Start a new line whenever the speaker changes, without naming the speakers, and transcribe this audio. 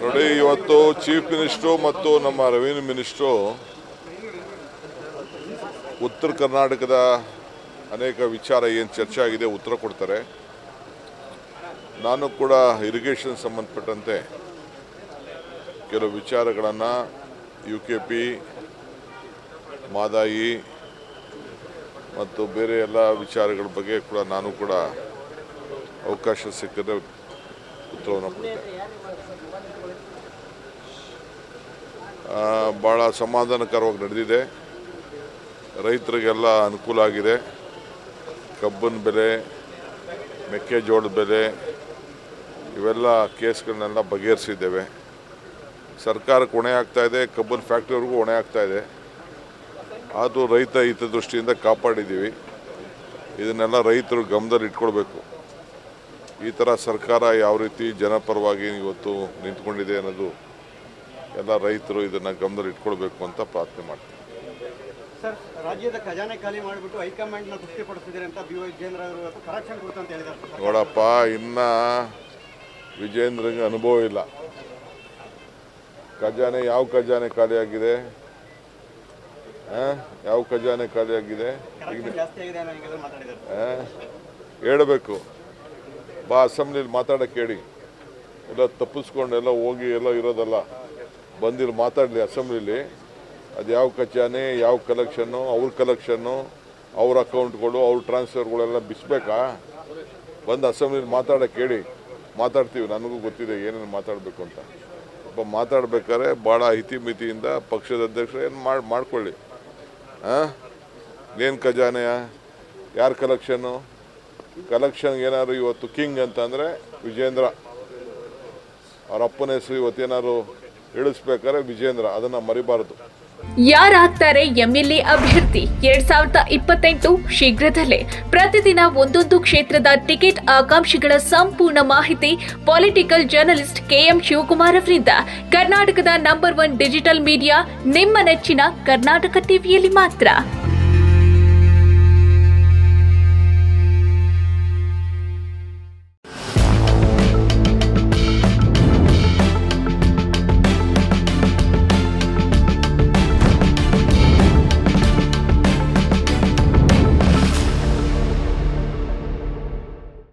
ನೋಡಿ, ಇವತ್ತು chief minister ಮತ್ತು ನಮ್ಮ ರೆವಿನ್ಯೂ ಮಿನಿಸ್ಟ್ರು ಉತ್ತರ ಕರ್ನಾಟಕದ ಅನೇಕ ವಿಚಾರ ಏನು ಚರ್ಚೆ ಆಗಿದೆ, ಉತ್ತರ ಕೊಡ್ತಾರೆ. ನಾನು ಕೂಡ ಇರಿಗೇಷನ್ ಸಂಬಂಧಪಟ್ಟಂತೆ ಕೆಲವು ವಿಚಾರಗಳನ್ನು ಯು ಕೆ ಪಿ ಮಾದಾಯಿ ಮತ್ತು ಬೇರೆ ಎಲ್ಲ ವಿಚಾರಗಳ ಬಗ್ಗೆ ಕೂಡ ನಾನು ಕೂಡ ಅವಕಾಶ ಸಿಕ್ಕಿದ್ರೆ ಉತ್ತರವನ್ನು ಭಾಳ ಸಮಾಧಾನಕರವಾಗಿ ನಡೆದಿದೆ. ರೈತರಿಗೆಲ್ಲ ಅನುಕೂಲ ಆಗಿದೆ. ಕಬ್ಬನ ಬೆಲೆ, ಮೆಕ್ಕೆಜೋಳದ ಬೆಲೆ, ಇವೆಲ್ಲ ಕೇಸ್ಗಳನ್ನೆಲ್ಲ ಬಗೆಹರಿಸಿದ್ದೇವೆ. ಸರ್ಕಾರಕ್ಕೆ ಹೊಣೆ ಆಗ್ತಾ ಇದೆ ಫ್ಯಾಕ್ಟ್ರಿವರೆಗೂ ಹೊಣೆ ಆಗ್ತಾ ಇದೆ. ಆದರೂ ರೈತ ಹಿತದೃಷ್ಟಿಯಿಂದ ಕಾಪಾಡಿದ್ದೀವಿ. ಇದನ್ನೆಲ್ಲ ರೈತರು ಗಮನದಲ್ಲಿ ಇಟ್ಕೊಳ್ಬೇಕು ಈ ಥರ ಸರ್ಕಾರ ಯಾವ ರೀತಿ ಜನಪರವಾಗಿ ಇವತ್ತು ನಿಂತ್ಕೊಂಡಿದೆ ಅನ್ನೋದು ಎಲ್ಲ ರೈತರು ಇದನ್ನು ಗಮನದಲ್ಲಿ ಇಟ್ಕೊಳ್ಬೇಕು ಅಂತ ಪ್ರಾರ್ಥನೆ ಮಾಡ್ತೀನಿ.
ಸರ್ ರಾಜ್ಯದ ಖಜಾನೆ ಖಾಲಿ ಮಾಡಿಬಿಟ್ಟು ಹೈಕಮಾಂಡ್ನ ತೃಪ್ತಿಪಡಿಸಿದ್ದಾರೆ ಅಂತ ಬಿ ವೈ ವಿಜೇಂದ್ರ ಅವರು ಕರೆಕ್ಷನ್ ಕೊಡ್ತು ಅಂತ ಹೇಳಿದ್ದಾರೆ.
ನೋಡಪ್ಪ ಇನ್ನ ವಿಜೇಂದ್ರಿಗೆ ಅನುಭವ ಇಲ್ಲ. ಖಜಾನೆ ಯಾವ ಖಜಾನೆ ಖಾಲಿಯಾಗಿದೆ? ಯಾವ ಖಜಾನೆ ಖಾಲಿಯಾಗಿದೆ ಹೇಳಬೇಕು. ಬಾ ಅಸೆಂಬ್ಲಿಲಿ ಮಾತಾಡಕ್ಕೆ ಹೇಳಿ ಎಲ್ಲ ತಪ್ಪಿಸ್ಕೊಂಡು ಎಲ್ಲ ಹೋಗಿ ಎಲ್ಲ ಇರೋದಲ್ಲ ಬಂದಿಲ್ಲಿ ಮಾತಾಡಲಿ ಅಸೆಂಬ್ಲಿಲಿ. ಅದು ಯಾವ ಖಜಾನೆ, ಯಾವ ಕಲೆಕ್ಷನ್ನು ಅವ್ರ ಕಲೆಕ್ಷನ್ನು ಅವ್ರ ಅಕೌಂಟ್ಗಳು ಅವ್ರ ಟ್ರಾನ್ಸ್ಫರ್ಗಳೆಲ್ಲ ಬಿಸ್ಬೇಕಾ? ಬಂದು ಅಸೆಂಬ್ಲಿಲಿ ಮಾತಾಡಕ್ಕೆ ಹೇಳಿ ಮಾತಾಡ್ತೀವಿ, ನನಗೂ ಗೊತ್ತಿದೆ ಏನೇನು ಮಾತಾಡಬೇಕು ಅಂತ. ಒಬ್ಬ ಮಾತಾಡ್ಬೇಕಾದ್ರೆ ಭಾಳ ಹಿತಿಮಿತಿಯಿಂದ ಪಕ್ಷದ ಅಧ್ಯಕ್ಷರು ಏನು ಮಾಡಿ, ಮಾಡ್ಕೊಳ್ಳಿ. ಹಾಂ ಏನು ಖಜಾನೆಯ? ಯಾರ ಕಲೆಕ್ಷನ್ನು ಕಲೆಕ್ಷನ್ ಏನಾದ್ರು ಇವತ್ತು ಕಿಂಗ್ ಅಂತಂದರೆ ವಿಜೇಂದ್ರ. ಅವರ ಅಪ್ಪನ ಹೆಸರು ಇವತ್ತೇನಾದ್ರು ಇಳಿಸ್ಬೇಕಾದ್ರೆ ವಿಜೇಂದ್ರ, ಅದನ್ನು ಮರಿಬಾರದು.
ಯಾರಾಗ್ತಾರೆ ಎಂಎಲ್ಎ ಅಭ್ಯರ್ಥಿ? ಎರಡ್ ಸಾವಿರದ ಇಪ್ಪತ್ತೆಂಟು ಶೀಘ್ರದಲ್ಲೇ. ಪ್ರತಿದಿನ ಒಂದೊಂದು ಕ್ಷೇತ್ರದ ಟಿಕೆಟ್ ಆಕಾಂಕ್ಷಿಗಳ ಸಂಪೂರ್ಣ ಮಾಹಿತಿ ಪೊಲಿಟಿಕಲ್ ಜರ್ನಲಿಸ್ಟ್ ಕೆಎಂ ಶಿವಕುಮಾರ್ ಅವರಿಂದ. ಕರ್ನಾಟಕದ ನಂಬರ್ ಒನ್ ಡಿಜಿಟಲ್ ಮೀಡಿಯಾ ನಿಮ್ಮ ನೆಚ್ಚಿನ ಕರ್ನಾಟಕ ಟಿವಿಯಲ್ಲಿ ಮಾತ್ರ.